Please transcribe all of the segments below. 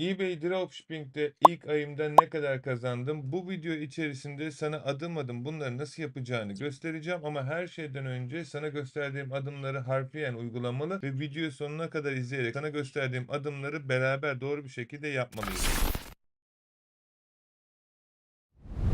eBay Dropshipping'de ilk ayımda ne kadar kazandım? Bu video içerisinde sana adım adım bunları nasıl yapacağını göstereceğim ama her şeyden önce sana gösterdiğim adımları harfiyen uygulamalı ve video sonuna kadar izleyerek sana gösterdiğim adımları beraber doğru bir şekilde yapmalıyız.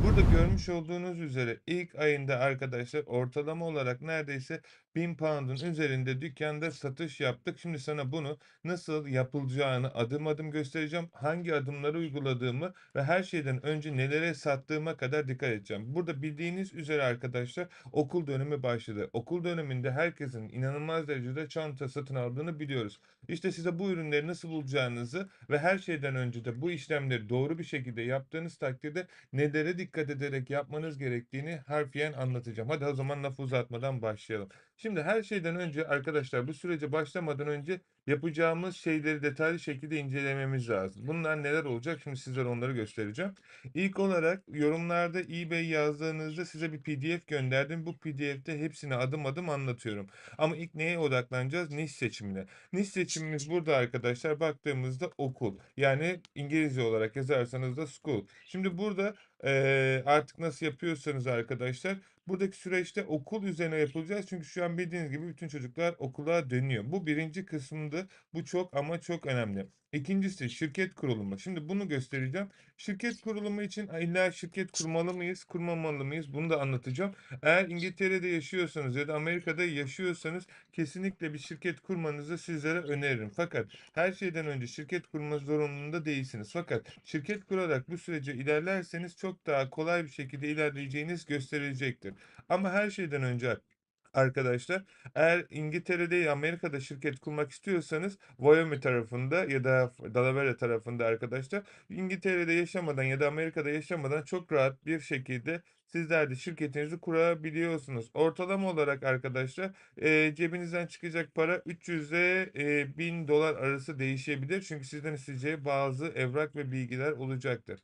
Burada görmüş olduğunuz üzere ilk ayında arkadaşlar ortalama olarak neredeyse 1000 pound'un üzerinde dükkanda satış yaptık. Şimdi sana bunu nasıl yapılacağını adım adım göstereceğim. Hangi adımları uyguladığımı ve her şeyden önce nelere sattığıma kadar dikkat edeceğim. Burada bildiğiniz üzere arkadaşlar okul dönemi başladı. Okul döneminde herkesin inanılmaz derecede çanta satın aldığını biliyoruz. İşte size bu ürünleri nasıl bulacağınızı ve her şeyden önce de bu işlemleri doğru bir şekilde yaptığınız takdirde nelere dikkat ederek yapmanız gerektiğini harfiyen anlatacağım. Hadi o zaman lafı uzatmadan başlayalım. Şimdi her şeyden önce arkadaşlar bu sürece başlamadan önce yapacağımız şeyleri detaylı şekilde incelememiz lazım. Bunlar neler olacak? Şimdi sizlere onları göstereceğim. İlk olarak yorumlarda eBay yazdığınızda size bir PDF gönderdim. Bu PDF'te hepsini adım adım anlatıyorum. Ama ilk neye odaklanacağız? Niş seçimine. Niş seçimimiz burada arkadaşlar baktığımızda okul. Yani İngilizce olarak yazarsanız da school. Şimdi burada eee, artık nasıl yapıyorsanız arkadaşlar buradaki süreçte okul üzerine yapılacağız. Çünkü şu an bildiğiniz gibi bütün çocuklar okula dönüyor. Bu birinci kısımda bu çok ama çok önemli. İkincisi şirket kurulumu. Şimdi bunu göstereceğim. Şirket kurulumu için illa şirket kurmalı mıyız, kurmamalı mıyız? Bunu da anlatacağım. Eğer İngiltere'de yaşıyorsanız ya da Amerika'da yaşıyorsanız kesinlikle bir şirket kurmanızı sizlere öneririm. Fakat her şeyden önce şirket kurma zorunluluğunda değilsiniz. Fakat şirket kurarak bu sürece ilerlerseniz çok daha kolay bir şekilde ilerleyeceğiniz gösterilecektir. Ama her şeyden önce arkadaşlar eğer İngiltere'de ya Amerika'da şirket kurmak istiyorsanız Wyoming tarafında ya da Delaware tarafında arkadaşlar İngiltere'de yaşamadan ya da Amerika'da yaşamadan çok rahat bir şekilde sizler de şirketinizi kurabiliyorsunuz. Ortalama olarak arkadaşlar e, cebinizden çıkacak para 300 ile e, 1000 dolar arası değişebilir. Çünkü sizden isteyeceği bazı evrak ve bilgiler olacaktır.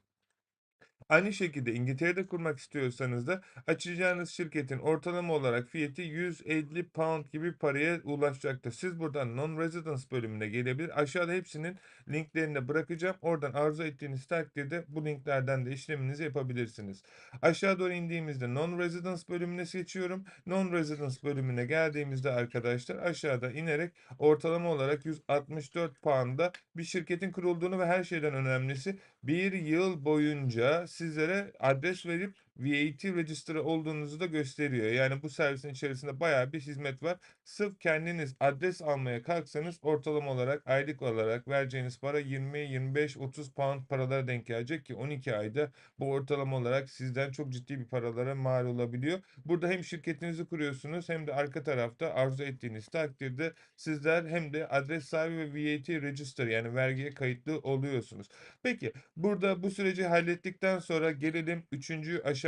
Aynı şekilde İngiltere'de kurmak istiyorsanız da açacağınız şirketin ortalama olarak fiyatı 150 pound gibi paraya ulaşacaktır. Siz buradan non-residence bölümüne gelebilir. Aşağıda hepsinin linklerini de bırakacağım. Oradan arzu ettiğiniz takdirde bu linklerden de işleminizi yapabilirsiniz. Aşağı doğru indiğimizde non-residence bölümüne seçiyorum. Non-residence bölümüne geldiğimizde arkadaşlar aşağıda inerek ortalama olarak 164 pound'a bir şirketin kurulduğunu ve her şeyden önemlisi bir yıl boyunca sizlere adres verip VAT register olduğunuzu da gösteriyor. Yani bu servisin içerisinde bayağı bir hizmet var. Sırf kendiniz adres almaya kalksanız ortalama olarak aylık olarak vereceğiniz para 20, 25, 30 pound paralara denk gelecek ki 12 ayda bu ortalama olarak sizden çok ciddi bir paralara mal olabiliyor. Burada hem şirketinizi kuruyorsunuz hem de arka tarafta arzu ettiğiniz takdirde sizler hem de adres sahibi ve VAT register yani vergiye kayıtlı oluyorsunuz. Peki burada bu süreci hallettikten sonra gelelim 3.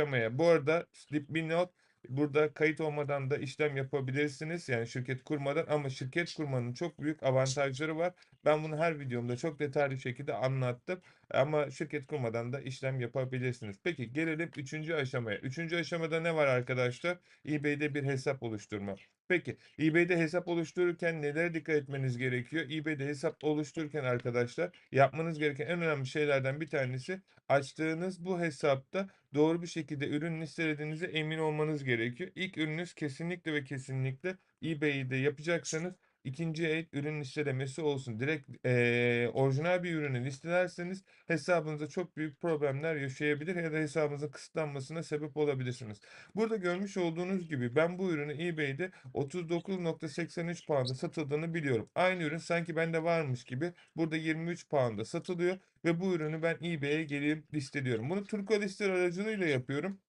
aşamaya. Bu arada dipnot burada kayıt olmadan da işlem yapabilirsiniz. Yani şirket kurmadan ama şirket kurmanın çok büyük avantajları var. Ben bunu her videomda çok detaylı şekilde anlattım. Ama şirket kurmadan da işlem yapabilirsiniz. Peki gelelim 3. aşamaya. 3. aşamada ne var arkadaşlar? eBay'de bir hesap oluşturma. Peki eBay'de hesap oluştururken nelere dikkat etmeniz gerekiyor? eBay'de hesap oluştururken arkadaşlar yapmanız gereken en önemli şeylerden bir tanesi açtığınız bu hesapta doğru bir şekilde ürün listelediğinize emin olmanız gerekiyor. İlk ürününüz kesinlikle ve kesinlikle eBay'de yapacaksanız ikinci el ürün listelemesi olsun. Direkt eee, orijinal bir ürünü listelerseniz hesabınızda çok büyük problemler yaşayabilir ya da hesabınızın kısıtlanmasına sebep olabilirsiniz. Burada görmüş olduğunuz gibi ben bu ürünü eBay'de 39.83 pound'a satıldığını biliyorum. Aynı ürün sanki bende varmış gibi burada 23 pound'a satılıyor ve bu ürünü ben eBay'e gelip listeliyorum. Bunu Turko Lister aracılığıyla yapıyorum.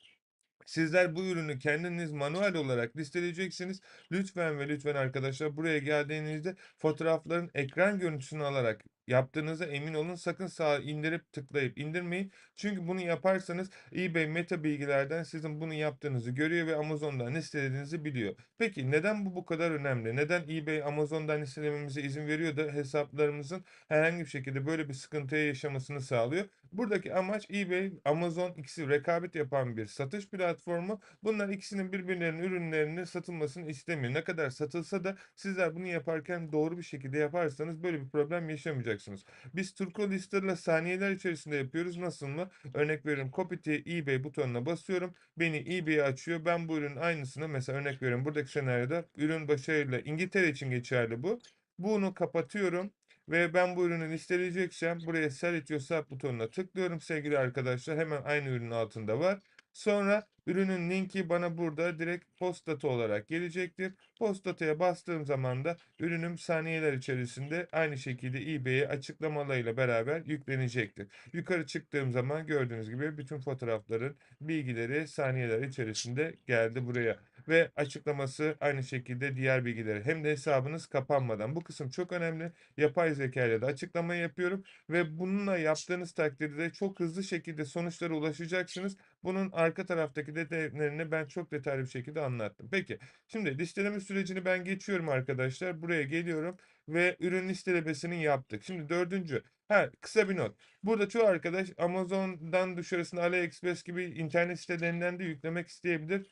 Sizler bu ürünü kendiniz manuel olarak listeleyeceksiniz. Lütfen ve lütfen arkadaşlar buraya geldiğinizde fotoğrafların ekran görüntüsünü alarak yaptığınıza emin olun. Sakın sağa indirip tıklayıp indirmeyin. Çünkü bunu yaparsanız eBay meta bilgilerden sizin bunu yaptığınızı görüyor ve Amazon'dan listelediğinizi biliyor. Peki neden bu bu kadar önemli? Neden eBay Amazon'dan listelememize izin veriyor da hesaplarımızın herhangi bir şekilde böyle bir sıkıntıya yaşamasını sağlıyor? Buradaki amaç eBay, Amazon ikisi rekabet yapan bir satış platformu. Bunlar ikisinin birbirlerinin ürünlerinin satılmasını istemiyor. Ne kadar satılsa da sizler bunu yaparken doğru bir şekilde yaparsanız böyle bir problem yaşamayacaksınız. Yapacaksınız. Biz Turko Lister'la saniyeler içerisinde yapıyoruz. Nasıl mı? Örnek veriyorum copy eBay butonuna basıyorum. Beni eBay'e açıyor. Ben bu ürünün aynısını mesela örnek veriyorum buradaki senaryoda ürün başarıyla İngiltere için geçerli bu. Bunu kapatıyorum ve ben bu ürünü listeleyeceksem buraya Sell it yourself butonuna tıklıyorum sevgili arkadaşlar. Hemen aynı ürünün altında var. Sonra ürünün linki bana burada direkt postdata olarak gelecektir. Postdata'ya bastığım zaman da ürünüm saniyeler içerisinde aynı şekilde eBay'e açıklamalarıyla beraber yüklenecektir. Yukarı çıktığım zaman gördüğünüz gibi bütün fotoğrafların bilgileri saniyeler içerisinde geldi buraya. Ve açıklaması aynı şekilde diğer bilgileri. Hem de hesabınız kapanmadan. Bu kısım çok önemli. Yapay zeka ile de açıklama yapıyorum. Ve bununla yaptığınız takdirde çok hızlı şekilde sonuçlara ulaşacaksınız. Bunun arka taraftaki detaylarını ben çok detaylı bir şekilde anlattım. Peki şimdi listeleme sürecini ben geçiyorum arkadaşlar. Buraya geliyorum ve ürün listelemesini yaptık. Şimdi dördüncü. Ha kısa bir not. Burada çoğu arkadaş Amazon'dan dışarısında AliExpress gibi internet sitelerinden de yüklemek isteyebilir.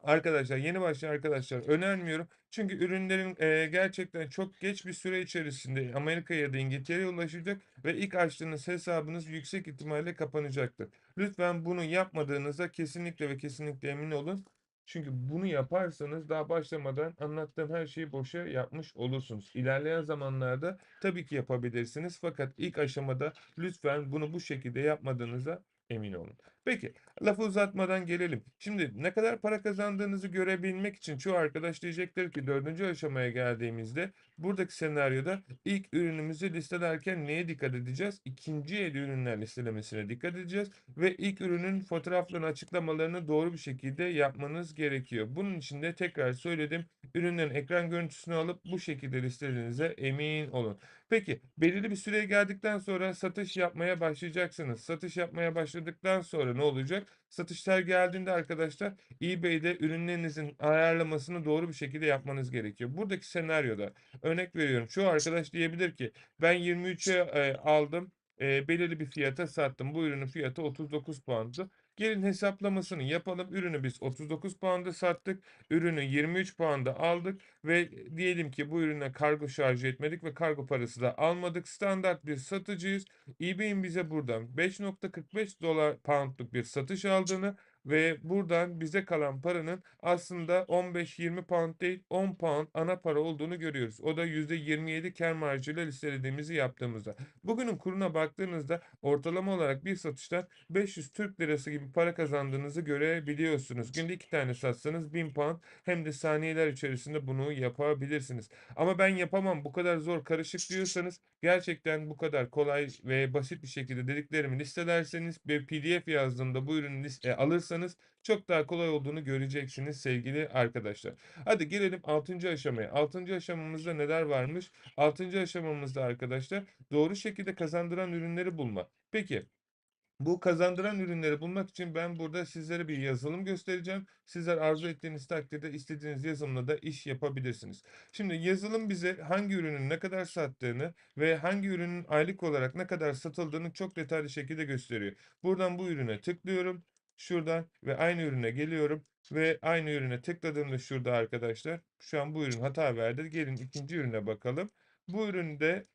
Arkadaşlar yeni başlayan arkadaşlar önermiyorum. Çünkü ürünlerin e, gerçekten çok geç bir süre içerisinde Amerika'ya ya da İngiltere'ye ulaşacak ve ilk açtığınız hesabınız yüksek ihtimalle kapanacaktır. Lütfen bunu yapmadığınızda kesinlikle ve kesinlikle emin olun. Çünkü bunu yaparsanız daha başlamadan anlattığım her şeyi boşa yapmış olursunuz. İlerleyen zamanlarda tabii ki yapabilirsiniz fakat ilk aşamada lütfen bunu bu şekilde yapmadığınıza emin olun. Peki lafı uzatmadan gelelim. Şimdi ne kadar para kazandığınızı görebilmek için çoğu arkadaş diyecektir ki dördüncü aşamaya geldiğimizde buradaki senaryoda ilk ürünümüzü listelerken neye dikkat edeceğiz? İkinci el ürünler listelemesine dikkat edeceğiz ve ilk ürünün fotoğraflarını açıklamalarını doğru bir şekilde yapmanız gerekiyor. Bunun için de tekrar söyledim. Ürünlerin ekran görüntüsünü alıp bu şekilde listelediğinize emin olun. Peki belirli bir süreye geldikten sonra satış yapmaya başlayacaksınız. Satış yapmaya başladıktan sonra ne olacak? Satışlar geldiğinde arkadaşlar eBay'de ürünlerinizin ayarlamasını doğru bir şekilde yapmanız gerekiyor. Buradaki senaryoda örnek veriyorum. Şu arkadaş diyebilir ki ben 23'e e, aldım. E, belirli bir fiyata sattım. Bu ürünün fiyatı 39 pound'du. Gelin hesaplamasını yapalım. Ürünü biz 39 pound'a sattık. Ürünü 23 pound'a aldık ve diyelim ki bu ürüne kargo şarjı etmedik ve kargo parası da almadık. Standart bir satıcıyız. eBay'in bize buradan 5.45 dolar poundluk bir satış aldığını ve buradan bize kalan paranın aslında 15-20 pound değil 10 pound ana para olduğunu görüyoruz. O da %27 kar marjıyla listelediğimizi yaptığımızda. Bugünün kuruna baktığınızda ortalama olarak bir satıştan 500 Türk lirası gibi para kazandığınızı görebiliyorsunuz. Günde iki tane satsanız 1000 pound hem de saniyeler içerisinde bunu yapabilirsiniz. Ama ben yapamam bu kadar zor karışık diyorsanız gerçekten bu kadar kolay ve basit bir şekilde dediklerimi listelerseniz ve PDF yazdığımda bu ürünü liste, alırsanız çok daha kolay olduğunu göreceksiniz sevgili arkadaşlar. Hadi gelelim 6. aşamaya. 6. aşamamızda neler varmış? 6. aşamamızda arkadaşlar doğru şekilde kazandıran ürünleri bulma. Peki bu kazandıran ürünleri bulmak için ben burada sizlere bir yazılım göstereceğim. Sizler arzu ettiğiniz takdirde istediğiniz yazılımla da iş yapabilirsiniz. Şimdi yazılım bize hangi ürünün ne kadar sattığını ve hangi ürünün aylık olarak ne kadar satıldığını çok detaylı şekilde gösteriyor. Buradan bu ürüne tıklıyorum. Şuradan ve aynı ürüne geliyorum ve aynı ürüne tıkladığımda şurada arkadaşlar şu an bu ürün hata verdi. Gelin ikinci ürüne bakalım. Bu üründe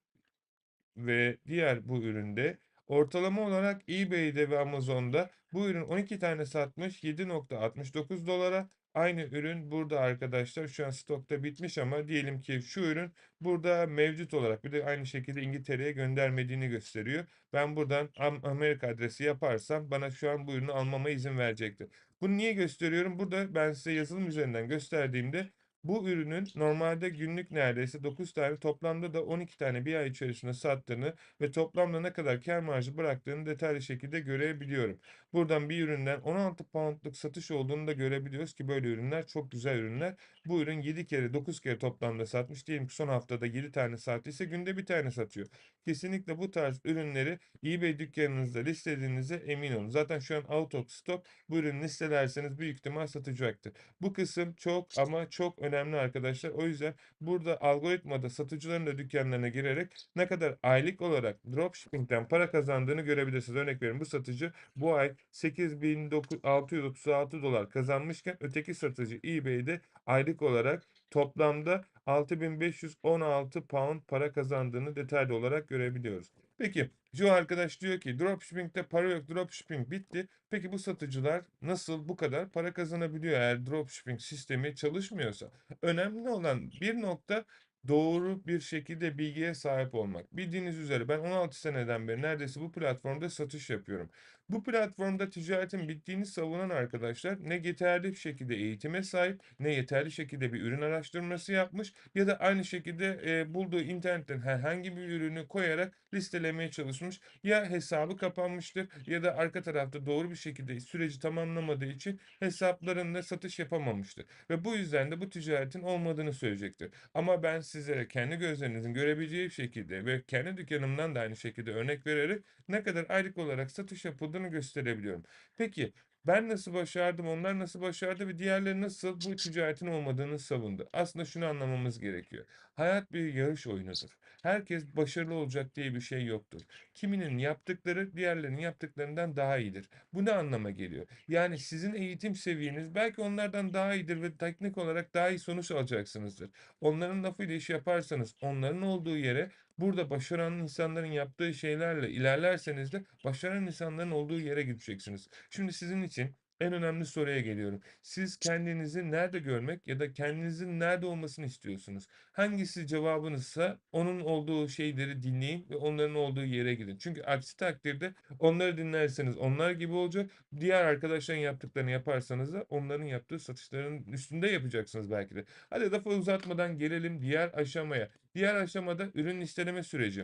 ve diğer bu üründe ortalama olarak eBay'de ve Amazon'da bu ürün 12 tane satmış 7.69 dolara. Aynı ürün burada arkadaşlar şu an stokta bitmiş ama diyelim ki şu ürün burada mevcut olarak bir de aynı şekilde İngiltere'ye göndermediğini gösteriyor. Ben buradan Amerika adresi yaparsam bana şu an bu ürünü almama izin verecektir. Bunu niye gösteriyorum? Burada ben size yazılım üzerinden gösterdiğimde bu ürünün normalde günlük neredeyse 9 tane toplamda da 12 tane bir ay içerisinde sattığını ve toplamda ne kadar kar marjı bıraktığını detaylı şekilde görebiliyorum. Buradan bir üründen 16 poundluk satış olduğunu da görebiliyoruz ki böyle ürünler çok güzel ürünler. Bu ürün 7 kere 9 kere toplamda satmış. Diyelim ki son haftada 7 tane sattıysa günde bir tane satıyor. Kesinlikle bu tarz ürünleri eBay dükkanınızda listelediğinize emin olun. Zaten şu an out of stock bu ürünü listelerseniz büyük ihtimal satacaktır. Bu kısım çok ama çok önemli önemli arkadaşlar. O yüzden burada algoritmada satıcıların da dükkanlarına girerek ne kadar aylık olarak dropshipping'den para kazandığını görebilirsiniz. Örnek veriyorum bu satıcı bu ay 8.636 dolar kazanmışken öteki satıcı eBay'de aylık olarak toplamda 6516 pound para kazandığını detaylı olarak görebiliyoruz. Peki Joe arkadaş diyor ki dropshipping'de para yok, dropshipping bitti. Peki bu satıcılar nasıl bu kadar para kazanabiliyor eğer dropshipping sistemi çalışmıyorsa? Önemli olan bir nokta doğru bir şekilde bilgiye sahip olmak. Bildiğiniz üzere ben 16 seneden beri neredeyse bu platformda satış yapıyorum. Bu platformda ticaretin bittiğini savunan arkadaşlar ne yeterli bir şekilde eğitime sahip, ne yeterli şekilde bir ürün araştırması yapmış ya da aynı şekilde e, bulduğu internetten herhangi bir ürünü koyarak listelemeye çalışmış. Ya hesabı kapanmıştır ya da arka tarafta doğru bir şekilde süreci tamamlamadığı için hesaplarında satış yapamamıştır. Ve bu yüzden de bu ticaretin olmadığını söyleyecektir. Ama ben sizlere kendi gözlerinizin görebileceği şekilde ve kendi dükkanımdan da aynı şekilde örnek vererek ne kadar aylık olarak satış yapıldığını gösterebiliyorum. Peki ben nasıl başardım, onlar nasıl başardı ve diğerleri nasıl bu ticaretin olmadığını savundu? Aslında şunu anlamamız gerekiyor. Hayat bir yarış oyunudur. Herkes başarılı olacak diye bir şey yoktur. Kiminin yaptıkları diğerlerinin yaptıklarından daha iyidir. Bu ne anlama geliyor? Yani sizin eğitim seviyeniz belki onlardan daha iyidir ve teknik olarak daha iyi sonuç alacaksınızdır. Onların lafıyla iş yaparsanız onların olduğu yere burada başaran insanların yaptığı şeylerle ilerlerseniz de başaran insanların olduğu yere gideceksiniz. Şimdi sizin için en önemli soruya geliyorum. Siz kendinizi nerede görmek ya da kendinizin nerede olmasını istiyorsunuz? Hangisi cevabınızsa onun olduğu şeyleri dinleyin ve onların olduğu yere gidin. Çünkü aksi takdirde onları dinlerseniz onlar gibi olacak. Diğer arkadaşların yaptıklarını yaparsanız da onların yaptığı satışların üstünde yapacaksınız belki de. Hadi lafı uzatmadan gelelim diğer aşamaya. Diğer aşamada ürün listeleme süreci.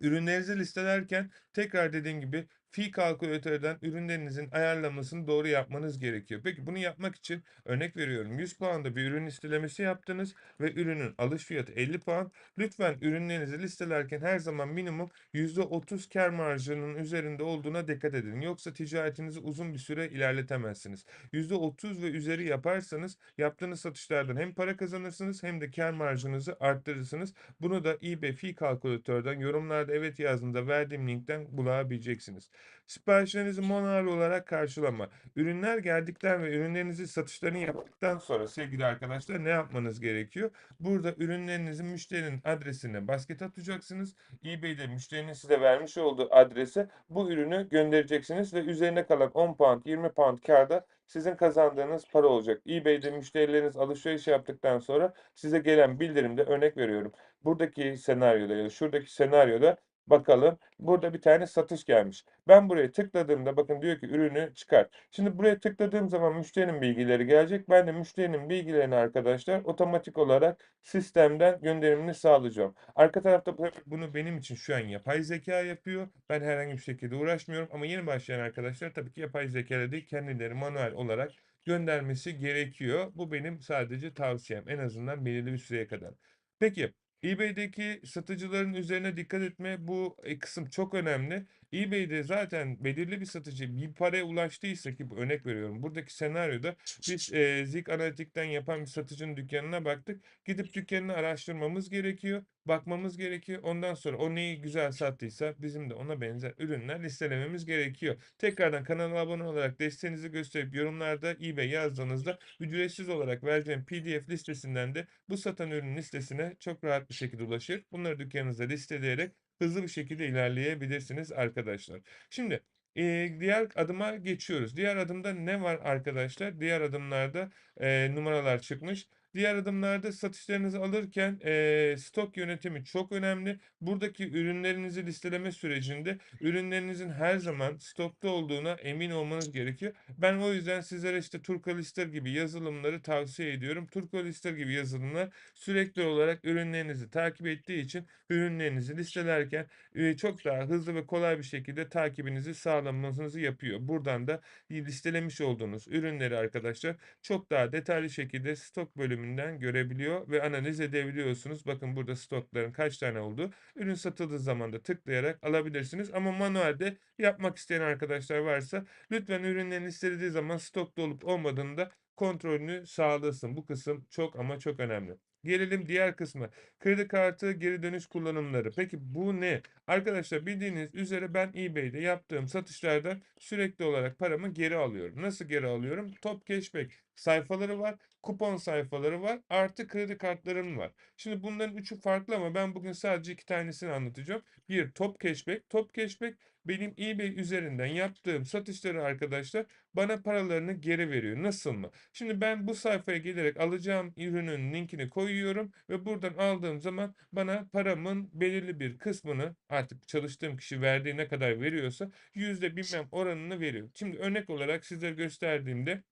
Ürünlerinizi listelerken tekrar dediğim gibi fi kalkülatörden ürünlerinizin ayarlamasını doğru yapmanız gerekiyor. Peki bunu yapmak için örnek veriyorum 100 puanda bir ürün listelemesi yaptınız ve ürünün alış fiyatı 50 puan. Lütfen ürünlerinizi listelerken her zaman minimum %30 kar marjının üzerinde olduğuna dikkat edin. Yoksa ticaretinizi uzun bir süre ilerletemezsiniz. %30 ve üzeri yaparsanız yaptığınız satışlardan hem para kazanırsınız hem de kar marjınızı arttırırsınız. Bunu da eBay fi kalkülatörden yorumlarda evet yazdığında verdiğim linkten bulabileceksiniz. Siparişlerinizi manuel olarak karşılama. Ürünler geldikten ve ürünlerinizi satışlarını yaptıktan sonra sevgili arkadaşlar ne yapmanız gerekiyor? Burada ürünlerinizin müşterinin adresine basket atacaksınız. eBay'de müşterinin size vermiş olduğu adrese bu ürünü göndereceksiniz ve üzerine kalan 10 pound 20 pound kârda sizin kazandığınız para olacak. eBay'de müşterileriniz alışveriş yaptıktan sonra size gelen bildirimde örnek veriyorum. Buradaki senaryoda ya da şuradaki senaryoda bakalım burada bir tane satış gelmiş. Ben buraya tıkladığımda bakın diyor ki ürünü çıkar. Şimdi buraya tıkladığım zaman müşterinin bilgileri gelecek. Ben de müşterinin bilgilerini arkadaşlar otomatik olarak sistemden gönderimini sağlayacağım. Arka tarafta bu- bunu benim için şu an yapay zeka yapıyor. Ben herhangi bir şekilde uğraşmıyorum ama yeni başlayan arkadaşlar tabii ki yapay zeka değil kendileri manuel olarak göndermesi gerekiyor. Bu benim sadece tavsiyem en azından belirli bir süreye kadar. Peki eBay'deki satıcıların üzerine dikkat etme bu e, kısım çok önemli. eBay'de zaten belirli bir satıcı bir paraya ulaştıysa ki örnek veriyorum. Buradaki senaryoda biz e, Zik Analitik'ten yapan bir satıcının dükkanına baktık. Gidip dükkanını araştırmamız gerekiyor. Bakmamız gerekiyor. Ondan sonra o neyi güzel sattıysa bizim de ona benzer ürünler listelememiz gerekiyor. Tekrardan kanala abone olarak desteğinizi gösterip yorumlarda eBay yazdığınızda ücretsiz olarak vereceğim PDF listesinden de bu satan ürün listesine çok rahat bir şekilde ulaşır. Bunları dükkanınızda listeleyerek hızlı bir şekilde ilerleyebilirsiniz arkadaşlar. Şimdi eee, diğer adıma geçiyoruz. Diğer adımda ne var arkadaşlar? Diğer adımlarda eee, numaralar çıkmış. Diğer adımlarda satışlarınızı alırken eee, stok yönetimi çok önemli. Buradaki ürünlerinizi listeleme sürecinde ürünlerinizin her zaman stokta olduğuna emin olmanız gerekiyor. Ben o yüzden sizlere işte Turkalister gibi yazılımları tavsiye ediyorum. Turkalister gibi yazılımlar sürekli olarak ürünlerinizi takip ettiği için ürünlerinizi listelerken e, çok daha hızlı ve kolay bir şekilde takibinizi sağlamanızı yapıyor. Buradan da listelemiş olduğunuz ürünleri arkadaşlar çok daha detaylı şekilde stok bölümünden görebiliyor ve analiz edebiliyorsunuz. Bakın burada stokların kaç tane olduğu ürün satıldığı zaman da tıklayarak alabilirsiniz. Ama manuelde yapmak isteyen arkadaşlar varsa lütfen ürünlerin listelediği zaman stokta olup olmadığını da kontrolünü sağlasın. Bu kısım çok ama çok önemli. Gelelim diğer kısma. Kredi kartı geri dönüş kullanımları. Peki bu ne? Arkadaşlar bildiğiniz üzere ben eBay'de yaptığım satışlardan sürekli olarak paramı geri alıyorum. Nasıl geri alıyorum? Top cashback sayfaları var, kupon sayfaları var, artı kredi kartlarım var. Şimdi bunların üçü farklı ama ben bugün sadece iki tanesini anlatacağım. Bir top cashback. Top cashback benim eBay üzerinden yaptığım satışları arkadaşlar bana paralarını geri veriyor. Nasıl mı? Şimdi ben bu sayfaya gelerek alacağım ürünün linkini koyuyorum ve buradan aldığım zaman bana paramın belirli bir kısmını artık çalıştığım kişi verdiği ne kadar veriyorsa yüzde bilmem oranını veriyor. Şimdi örnek olarak sizlere gösterdiğimde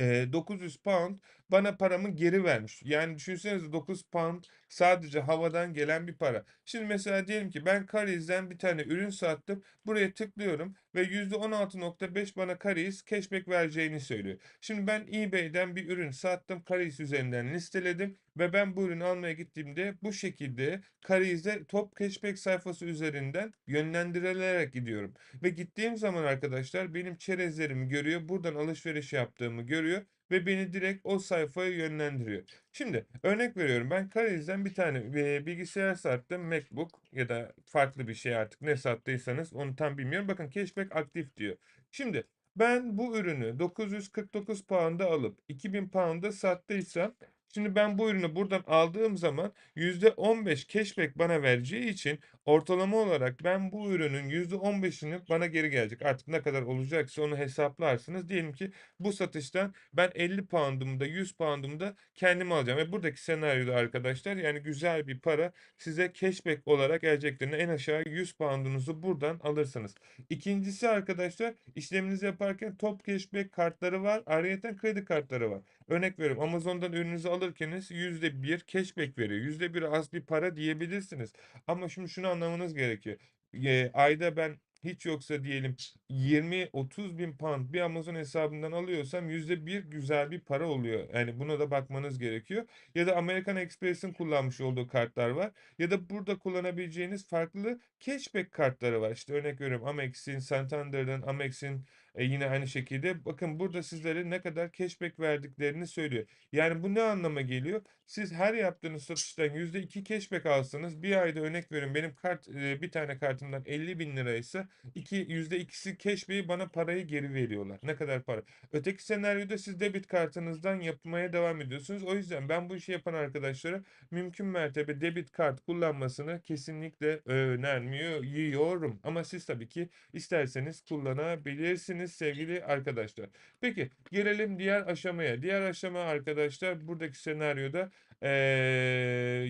900 pound bana paramı geri vermiş. Yani düşünsenize 9 pound sadece havadan gelen bir para. Şimdi mesela diyelim ki ben Currys'den bir tane ürün sattım. Buraya tıklıyorum ve %16.5 bana Currys cashback vereceğini söylüyor. Şimdi ben eBay'den bir ürün sattım. Currys üzerinden listeledim ve ben bu ürünü almaya gittiğimde bu şekilde Currys'de top cashback sayfası üzerinden yönlendirilerek gidiyorum. Ve gittiğim zaman arkadaşlar benim çerezlerimi görüyor. Buradan alışveriş yaptığımı görüyor ve beni direkt o sayfaya yönlendiriyor. Şimdi örnek veriyorum ben Currys'den bir tane bilgisayar sattım. MacBook ya da farklı bir şey artık ne sattıysanız onu tam bilmiyorum. Bakın cashback aktif diyor. Şimdi ben bu ürünü 949 pound'a alıp 2000 pound'a sattıysam Şimdi ben bu ürünü buradan aldığım zaman %15 cashback bana vereceği için ortalama olarak ben bu ürünün %15'ini bana geri gelecek. Artık ne kadar olacaksa onu hesaplarsınız. Diyelim ki bu satıştan ben 50 pound'umu da 100 pound'umu da kendim alacağım. Ve buradaki senaryoda arkadaşlar yani güzel bir para size cashback olarak geleceklerine en aşağı 100 pound'unuzu buradan alırsınız. İkincisi arkadaşlar işleminizi yaparken top cashback kartları var. Ayrıyeten kredi kartları var. Örnek veriyorum Amazon'dan ürününüzü alırkeniz %1 cashback veriyor. %1 az bir para diyebilirsiniz. Ama şimdi şunu anlamanız gerekiyor. Eee, ayda ben hiç yoksa diyelim 20-30 bin pound bir Amazon hesabından alıyorsam %1 güzel bir para oluyor. Yani buna da bakmanız gerekiyor. Ya da American Express'in kullanmış olduğu kartlar var. Ya da burada kullanabileceğiniz farklı cashback kartları var. İşte örnek veriyorum Amex'in, Santander'ın, Amex'in e, yine aynı şekilde bakın burada sizlere ne kadar cashback verdiklerini söylüyor. Yani bu ne anlama geliyor? Siz her yaptığınız satıştan %2 cashback alsanız bir ayda örnek veriyorum benim kart e, bir tane kartımdan 50 bin liraysa iki, %2'si cashback'i bana parayı geri veriyorlar. Ne kadar para? Öteki senaryoda siz debit kartınızdan yapmaya devam ediyorsunuz. O yüzden ben bu işi yapan arkadaşlara mümkün mertebe debit kart kullanmasını kesinlikle önermiyor yiyorum. Ama siz tabii ki isterseniz kullanabilirsiniz sevgili arkadaşlar. Peki gelelim diğer aşamaya. Diğer aşama arkadaşlar buradaki senaryoda eee,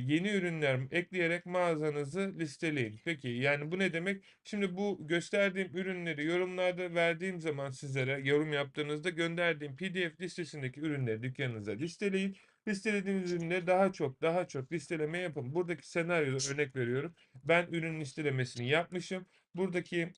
yeni ürünler ekleyerek mağazanızı listeleyin. Peki yani bu ne demek? Şimdi bu gösterdiğim ürünleri yorumlarda verdiğim zaman sizlere yorum yaptığınızda gönderdiğim PDF listesindeki ürünleri dükkanınıza listeleyin. Listelediğiniz ürünleri daha çok daha çok listeleme yapın. Buradaki senaryoda örnek veriyorum. Ben ürün listelemesini yapmışım. Buradaki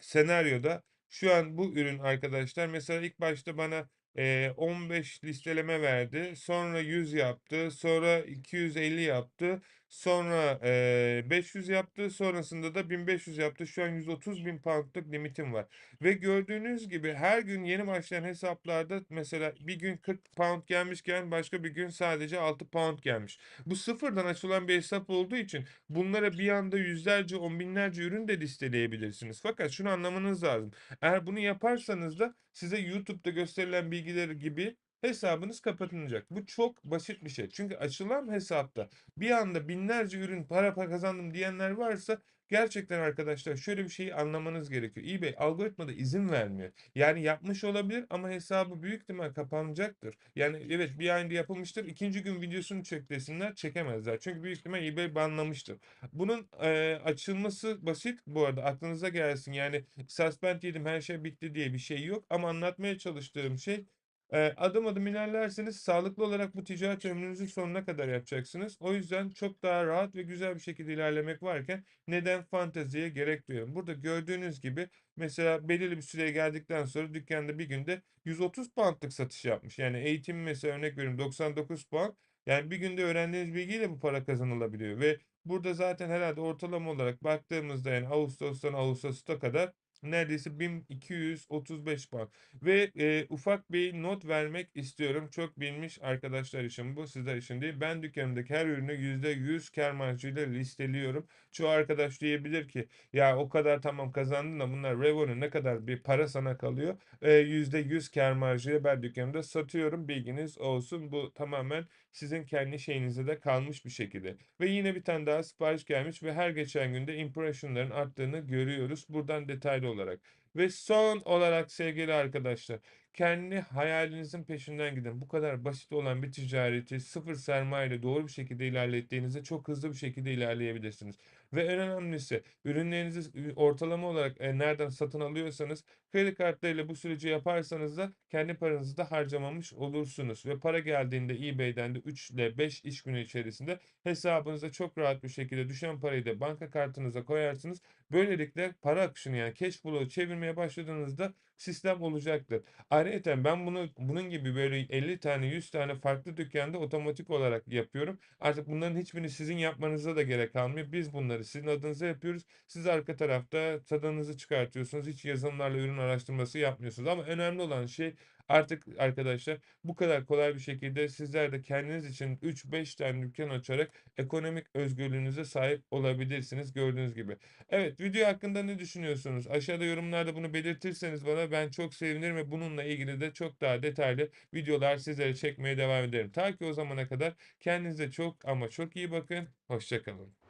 senaryoda şu an bu ürün arkadaşlar mesela ilk başta bana eee, 15 listeleme verdi. Sonra 100 yaptı. Sonra 250 yaptı. Sonra eee, 500 yaptı. Sonrasında da 1500 yaptı. Şu an 130 bin poundluk limitim var. Ve gördüğünüz gibi her gün yeni başlayan hesaplarda mesela bir gün 40 pound gelmişken başka bir gün sadece 6 pound gelmiş. Bu sıfırdan açılan bir hesap olduğu için bunlara bir anda yüzlerce, on binlerce ürün de listeleyebilirsiniz. Fakat şunu anlamanız lazım. Eğer bunu yaparsanız da size YouTube'da gösterilen bilgiler gibi hesabınız kapatılacak. Bu çok basit bir şey. Çünkü açılan hesapta bir anda binlerce ürün para para kazandım diyenler varsa gerçekten arkadaşlar şöyle bir şeyi anlamanız gerekiyor. eBay algoritmada izin vermiyor. Yani yapmış olabilir ama hesabı büyük ihtimal kapanacaktır. Yani evet bir ayında yapılmıştır. İkinci gün videosunu çek desinler çekemezler. Çünkü büyük ihtimal eBay banlamıştır. Bunun eee, açılması basit bu arada aklınıza gelsin. Yani suspend yedim her şey bitti diye bir şey yok. Ama anlatmaya çalıştığım şey Eee, adım adım ilerlerseniz sağlıklı olarak bu ticaret ömrünüzün sonuna kadar yapacaksınız. O yüzden çok daha rahat ve güzel bir şekilde ilerlemek varken neden fanteziye gerek duyuyorum? Burada gördüğünüz gibi mesela belirli bir süreye geldikten sonra dükkanda bir günde 130 poundlık satış yapmış. Yani eğitim mesela örnek veriyorum 99 pound. Yani bir günde öğrendiğiniz bilgiyle bu para kazanılabiliyor ve burada zaten herhalde ortalama olarak baktığımızda yani Ağustos'tan Ağustos'a kadar neredeyse 1235 puan. Ve e, ufak bir not vermek istiyorum. Çok bilmiş arkadaşlar için bu, sizler için değil. Ben dükkanımdaki her ürünü %100 kâr marjıyla listeliyorum. Çoğu arkadaş diyebilir ki ya o kadar tamam kazandın da bunlar Revo'nun ne kadar bir para sana kalıyor. E, %100 kâr marjıyla ben dükkanımda satıyorum. Bilginiz olsun. Bu tamamen sizin kendi şeyinize de kalmış bir şekilde. Ve yine bir tane daha sipariş gelmiş ve her geçen günde impressionların arttığını görüyoruz. Buradan detaylı olarak. Ve son olarak sevgili arkadaşlar, kendi hayalinizin peşinden gidin. Bu kadar basit olan bir ticareti sıfır sermaye ile doğru bir şekilde ilerlettiğinizde çok hızlı bir şekilde ilerleyebilirsiniz. Ve en önemlisi ürünlerinizi ortalama olarak e, nereden satın alıyorsanız kredi kartlarıyla bu süreci yaparsanız da kendi paranızı da harcamamış olursunuz. Ve para geldiğinde eBay'den de 3 ile 5 iş günü içerisinde hesabınıza çok rahat bir şekilde düşen parayı da banka kartınıza koyarsınız. Böylelikle para akışını yani cash flow'u çevirmeye başladığınızda sistem olacaktır. Ayrıyeten ben bunu bunun gibi böyle 50 tane 100 tane farklı dükkanda otomatik olarak yapıyorum. Artık bunların hiçbirini sizin yapmanıza da gerek kalmıyor. Biz bunları sizin adınıza yapıyoruz. Siz arka tarafta tadınızı çıkartıyorsunuz. Hiç yazılımlarla ürün araştırması yapmıyorsunuz. Ama önemli olan şey artık arkadaşlar bu kadar kolay bir şekilde sizler de kendiniz için 3-5 tane dükkan açarak ekonomik özgürlüğünüze sahip olabilirsiniz gördüğünüz gibi. Evet, video hakkında ne düşünüyorsunuz? Aşağıda yorumlarda bunu belirtirseniz bana ben çok sevinirim ve bununla ilgili de çok daha detaylı videolar sizlere çekmeye devam ederim. Ta ki o zamana kadar kendinize çok ama çok iyi bakın. Hoşça kalın.